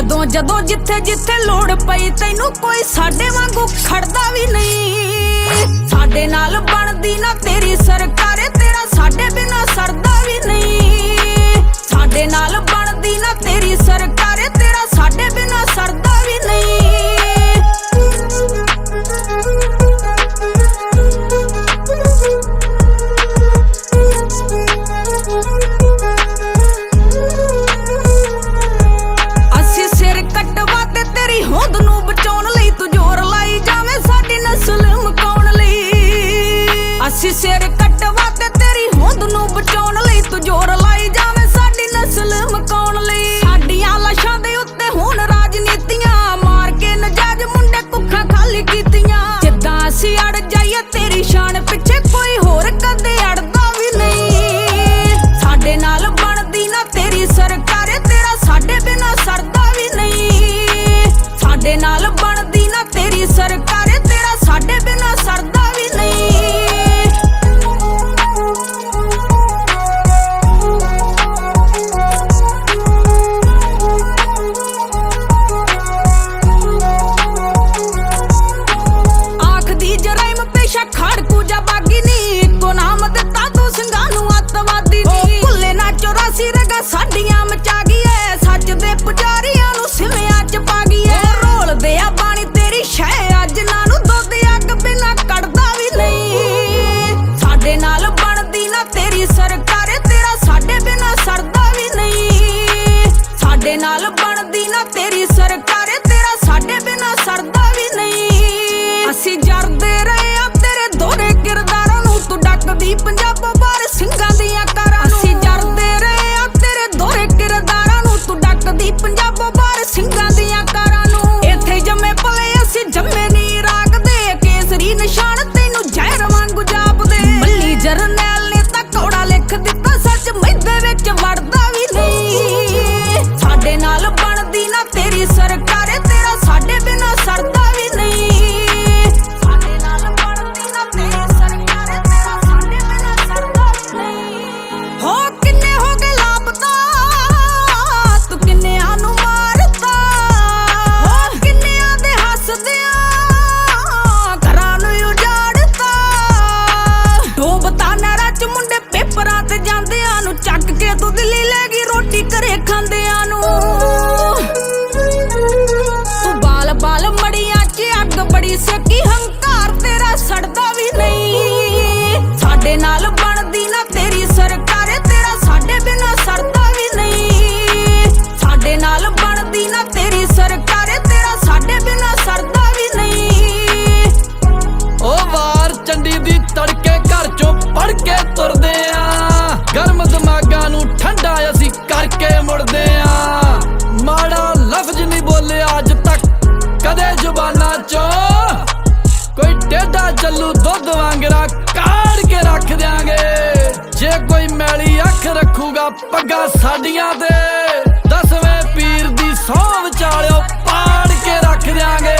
ਜਦੋਂ ਜਦੋਂ ਜਿੱਥੇ ਜਿੱਥੇ ਲੋੜ ਪਈ, ਤੈਨੂੰ ਕੋਈ ਸਾਡੇ ਵਾਂਗੂ ਖੜਦਾ ਵੀ ਨਹੀਂ। ਸਾਡੇ ਨਾਲ ਬਣਦੀ ਨਾ ਤੇਰੀ ਸਰਕਾਰ, ਤੇਰਾ ਸਾਡੇ ਬਿਨਾ ਸਰਦਾ ਵੀ ਨਹੀਂ। ਸਾਡੇ ਨਾਲ ਬਣਦੀ ਨਾ ਸੀ ਸਿਰ ਕਟਵਾ ਤੇ ਤੇਰੀ ਹੋਂਦ ਨੂੰ ਬਚਾਉਣ ਲਈ ਤੂੰ ਜ਼ੋਰ ਲਾਈ ਜਾਵੇਂ ਸਾਡੀ ਨਸਲ ਮਕਾਉਣ ਲਈ। ਸਾਡੀਆਂ ਲਾਸ਼ਾਂ ਦੇ ਅਸੀਂ ਜਰਦੇ ਰਹੇ ਆ ਤੇਰੇ ਦੋਰੇ ਕਿਰਦਾਰਾਂ ਨੂੰ। ਤੂੰ ਡੱਕਦੀ ਪੰਜਾਬ ਰੋਟੀ ਘਰੇ ਖਾਂਦਿਆਂ ਨੂੰ। ਤੂੰ ਬਾਲ ਬਾਲ ਮੜੀਆਂ 'ਚ ਅੱਗ ਬੜੀ ਸਕੀ, ਹੰਕਾਰ ਤੇਰਾ ਸੜਦਾ ਵੀ ਨਹੀਂ। ਸਾਡੇ ਨਾਲ ਮੈਲੀ ਅੱਖ ਰੱਖੂਗਾ ਪੱਗਾ ਸਾਡੀਆਂ ਤੇ। ਦਸਵੇਂ ਪੀਰ ਦੀ ਸੌਂ ਵਿਚਾਲਿਓ ਪਾੜ ਕੇ ਰੱਖ ਦਿਆਂਗੇ।